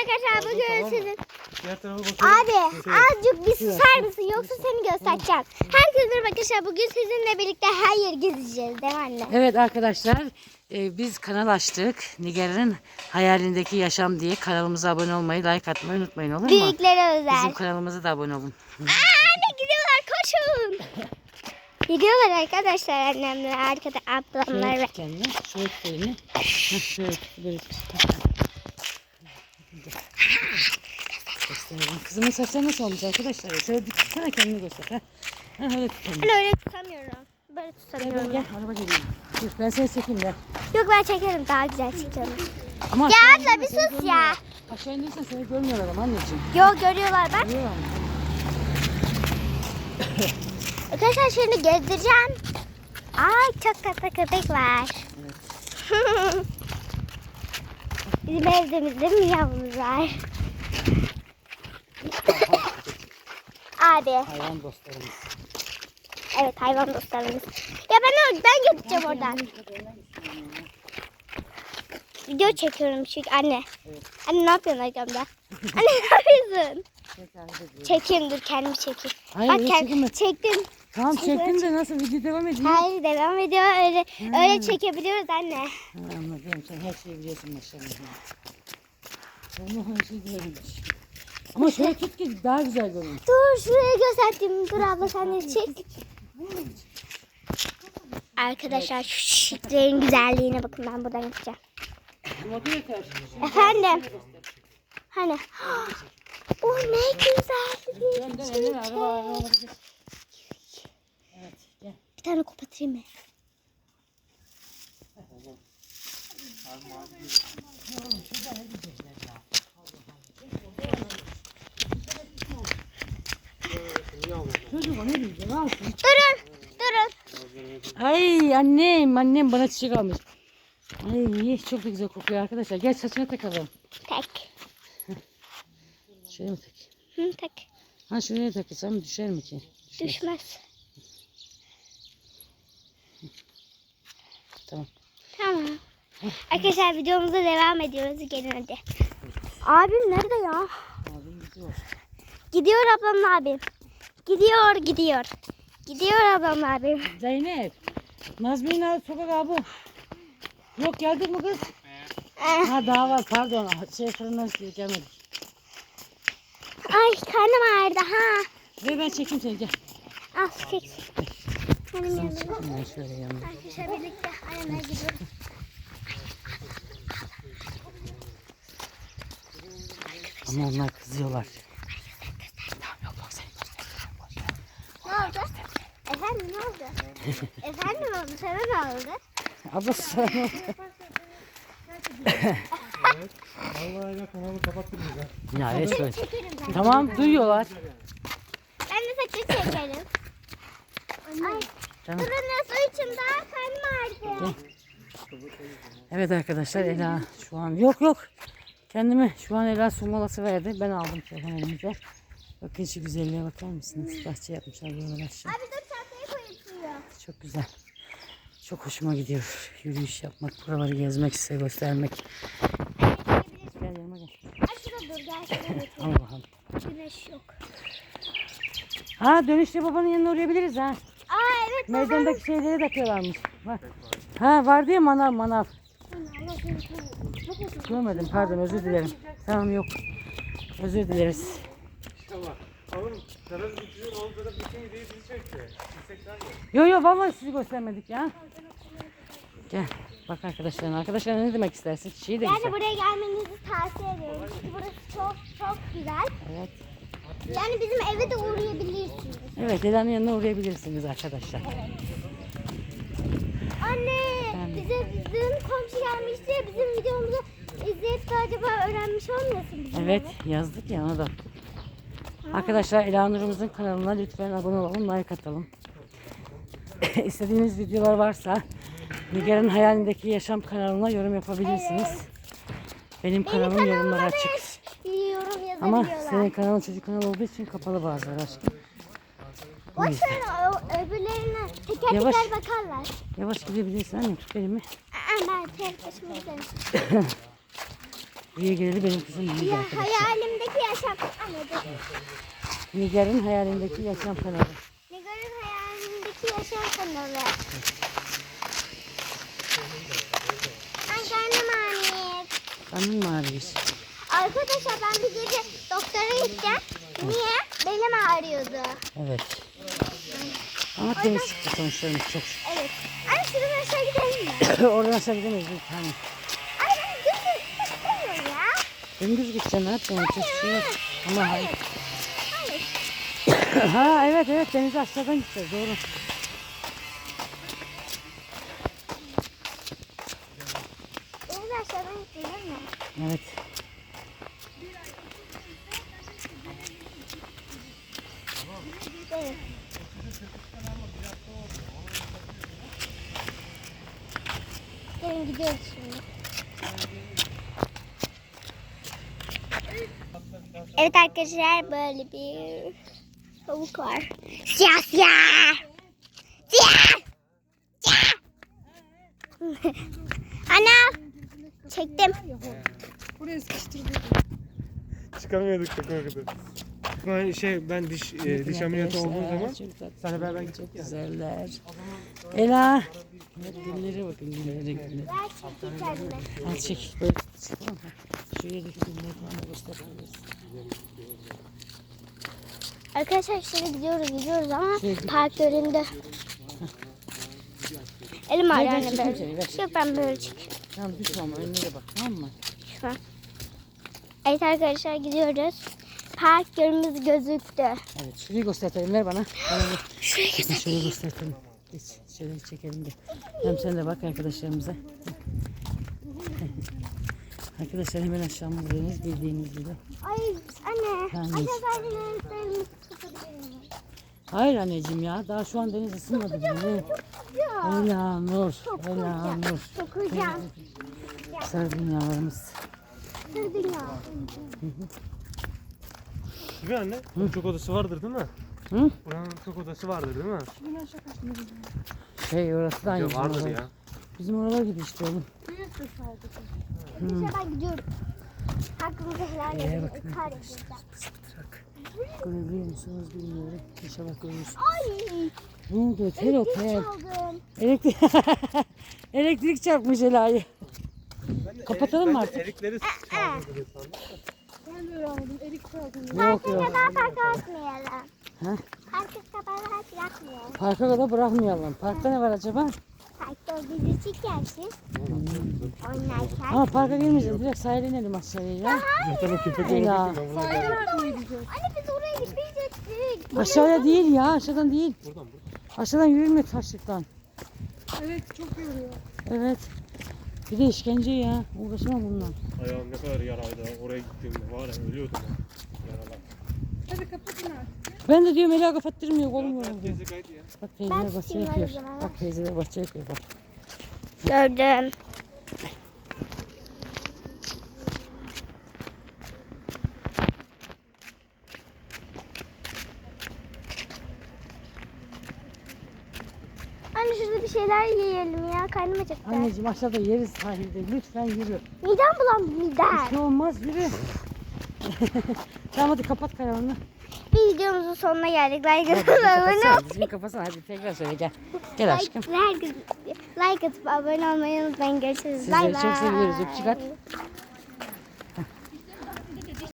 arkadaşlar bugün sizin. Diğer tarafa bakıyorum. Abi Şey, azıcık bir susar mısın yoksa seni göstereceğim. Herkese merhaba arkadaşlar bugün sizinle birlikte her yeri gezeceğiz değil mi anne? Evet arkadaşlar e, biz kanal açtık. Nigar'ın hayalindeki yaşam diye kanalımıza abone olmayı, like atmayı unutmayın olur mu? Büyüklere özel. Bizim kanalımıza da abone olun. Aa anne gidiyorlar koşun. Gidiyorlar arkadaşlar annemler arkada ablamlar Şöyle ve tut kendini. Şöyle tut elini. Şöyle tut. Böyle tut. Gösterelim. Kızımın saçları nasıl olmuş arkadaşlar? Şöyle tutsana kendini göster. Ha. Ha, öyle tut kendini. ben öyle tutamıyorum. Böyle Gel, tutamıyorum. gel, araba geliyor. Dur, ben seni çekeyim de. Yok ben çekerim daha güzel çıkacağım. Ama Ya abla bir sus ya. Aşağı indirsen seni görmüyorlar ama anneciğim. Yok görüyorlar bak. Görüyorlar mı? Arkadaşlar şimdi gezdireceğim. Ay çok tatlı köpek var. Bizim evimizde mi yavrumuz var? Abi, Hayvan dostlarımız. evet hayvan dostlarımız. Ya ben ben gideceğim oradan. Video çekiyorum çünkü anne. Anne ne yapıyorsun arkamda? anne ne yapıyorsun? Çekeyim dur kendimi çekeyim. Hayır, Bak öyle kend- çekinme. çektim. Tamam çektim de nasıl video devam ediyor? Hayır devam ediyor öyle öyle çekebiliyoruz anne. Ha, anladım sen her şeyi biliyorsun maşallah. De her şeyi biliyorsun. Ama şöyle tut ki daha güzel görünür. Dur şuraya gösterdim. Dur abla sen de çek. Arkadaşlar şu çiçeklerin güzelliğine bakın ben buradan karşı. Efendim. Hani. O ne güzel bir Dön dön çiçek. elini araba araba. Evet gel. Bir tane kapatayım mı? Çocuk o ne diyecek? Ne yapsın? Durun. Durun. Ay annem annem bana çiçek almış. Ay çok da güzel kokuyor arkadaşlar. Gel saçına takalım. Tek. Şöyle mi tak? Hı, tek. Ha şuraya takılsam düşer mi ki? Düşmez. Düşmez. Tamam. Tamam. Arkadaşlar videomuza devam ediyoruz. Gelin hadi. Abim nerede ya? Abim gidiyor. Gidiyor ablam abim. Gidiyor gidiyor. Gidiyor ablam abim. Zeynep. Nazmi'nin abi sokak abi. Yok geldik mi kız? Eh, Ha daha var pardon. Şey fırından gelmedik. Ay karnım ağrıdı ha. Ve ben çekeyim seni gel. Al çek. Benim çekeyim ben şöyle yanına. Arkadaşlar birlikte annemler gidiyoruz. Ama onlar kızıyorlar. Ne oldu? Efendim ne oldu? Efendim oldu sana ne oldu? Ablası sana ne oldu? Vallahi ya kanalı kapattım bize. Ya. Çekerim ben. Tamam duyuyorlar. Ben de saçı çekerim. Ay durun ya su içim daha karnım ağrıdı. Evet arkadaşlar Ela şu an yok yok. Kendime şu an Ela su molası verdi. Ben aldım telefon elimize. Bakın şu güzelliğe bakar mısınız? Bahçe yapmışlar buralar aşağı. Abi dur. Çok güzel. Çok hoşuma gidiyor. Yürüyüş yapmak, buraları gezmek, size göstermek. Gel yanıma gel. Ay şurada dur gel şurada dur. Al bakalım. Güneş yok. Ha dönüşte babanın yanına uğrayabiliriz ha. Aa evet babam. Meydandaki şeyleri takıyorlarmış. Bak. Ha vardı ya manav manav. Görmedim pardon özür dilerim. Tamam yok. Özür dileriz. Tamam. Oğlum Karaz bitiyor. Oldu da bütün videoyu bizi çekti. İstekler mi? Yo yo vallahi sizi göstermedik ya. Gel. Bak arkadaşlar. Arkadaşlar ne demek istersin? Çiçeği de Yani güzel. buraya gelmenizi tavsiye ediyorum. Çünkü burası çok çok güzel. Evet. Yani bizim eve de uğrayabilirsiniz. Evet Ela'nın yanına uğrayabilirsiniz arkadaşlar. Anne bize bizim komşu gelmişti ya bizim videomuzu izleyip de acaba öğrenmiş olmasın bizim Evet yazdık ya ona da. Arkadaşlar Ela Nur'umuzun kanalına lütfen abone olalım, like atalım. İstediğiniz videolar varsa Nigar'ın hayalindeki yaşam kanalına yorum yapabilirsiniz. Benim kanalım kanalıma yorumlara açık. Yorum Ama senin kanalın çocuk kanalı olduğu için kapalı bazıları aşkım. Ver o öbürlerine teker Yavaş. teker bakarlar. Yavaş gidebilirsin anne tut elimi. Aa, ben tek başıma giderim. Buraya geleli benim kızım Nigar Ya hayalimdeki yaşam. Dur. Nigar'ın hayalindeki yaşam kanalı. Nigar'ın hayalindeki yaşam kanalı. Ay karnım ağrıyor. Anın mı ağrıyor? Arkadaşlar ben bir gece doktora gittim. Niye? Belim ağrıyordu. Evet. Ama temiz çıktı sonuçlarımız çok şükür. Evet. Anne şuradan aşağı gidelim mi? Oradan aşağı gidemeyiz bir Dümdüz gideceksin ne yapacaksın? Yapacak bir şey yok. Ama hayır. Ha evet evet denize aşağıdan gideceğiz doğru. Deniz aşağıdan gidelim mi? Evet. Evet. Gelin gidiyoruz şimdi. Evet arkadaşlar böyle bir tavuk var. Siyah siyah. Siyah. Siyah. Ana. Çektim. Çıkamıyorduk da korkudan. Ben şey ben diş e, diş ameliyatı olduğum zaman sana beraber gittik ya. Güzeller. Ela. Güllere bakın kendime. Hadi çek. Böyle Arkadaşlar şimdi gidiyoruz gidiyoruz ama Şey- park göründü. Elim ağrıyor anne böyle. Yok ben böyle çekeyim Tamam düşme ama önüne de bak tamam mı? an. Evet arkadaşlar gidiyoruz. Park yönümüz gözüktü. Evet şurayı gösterelim ver bana. Şuraya Geç, Şöyle gösterelim. Geç şöyle çekelim de. Hem sen de bak arkadaşlarımıza. Arkadaşlar hemen aşağımızdayız bildiğiniz gibi. Ay anne. Miyim? Hayır anneciğim ya daha şu an deniz ısınmadı bile. Ela Nur. Çok Ela. Nur. Çok kocaman. Sardunyalarımız. Sırdın ya. Değil mi anne? Bunun çok odası vardır değil mi? Hı? Buranın çok odası vardır değil mi? Şey orası da aynı. Vardır ya. Bizim oralar gibi işte oğlum. Arkadaşlar ben gidiyorum. Hakkımızı helal edin. bakın Kar arkadaşlar. edeceğim. Bak. Görebiliyor musunuz bilmiyorum. İnşallah görürsünüz. Ay. Ne oldu? Tel o Elektrik tel. çaldım. Elektrik, Elektrik çarpmış Ela'yı. Kapatalım mı artık? Erikleri çaldırdı sandım. Yok yok. kadar parka atmayalım. Ha? Parka kadar rahat yapmayalım. Parka kadar bırakmayalım. Parkta ne var acaba? Parkta bizi çekersin. Oynarken. Ama parka girmeyeceğiz. Direkt sahile inelim aşağıya ya. Zaten o köpek olacak ben buna geldim. Anne biz oraya gitmeyecektik. Aşağıya değil ya. Aşağıdan değil. Buradan buradan. Aşağıdan yürünme taşlıktan. Evet çok yoruyor. Evet. Bir de işkence ya. Uğraşamam bundan. Ayağım ne kadar yaraydı. Oraya gittiğimde var ya ölüyordum. Yaralar. Hadi kapatın artık. Ben de diyorum Ela kapattırmıyor. Kolum yoruldu. Teyze kaydı ya. Bak teyzeler bahçe tutayım yapıyor. Bak teyzeler bahçe yapıyor bak. Gördüm. Anne şurada bir şeyler yiyelim ya. Karnım acıktı. Anneciğim aşağıda yeriz sahilde. Lütfen yürü. Midem bulandı Bir midem. şey olmaz yürü. tamam hadi kapat kanalını. Bir videomuzun sonuna geldik. Like atıp abone ol. Dizini kapatsana. Hadi tekrar söyle gel. Gel aşkım. Like, like, like atıp abone olmayı unutmayın. Görüşürüz. Sizleri Bay çok seviyoruz. Öpücük at.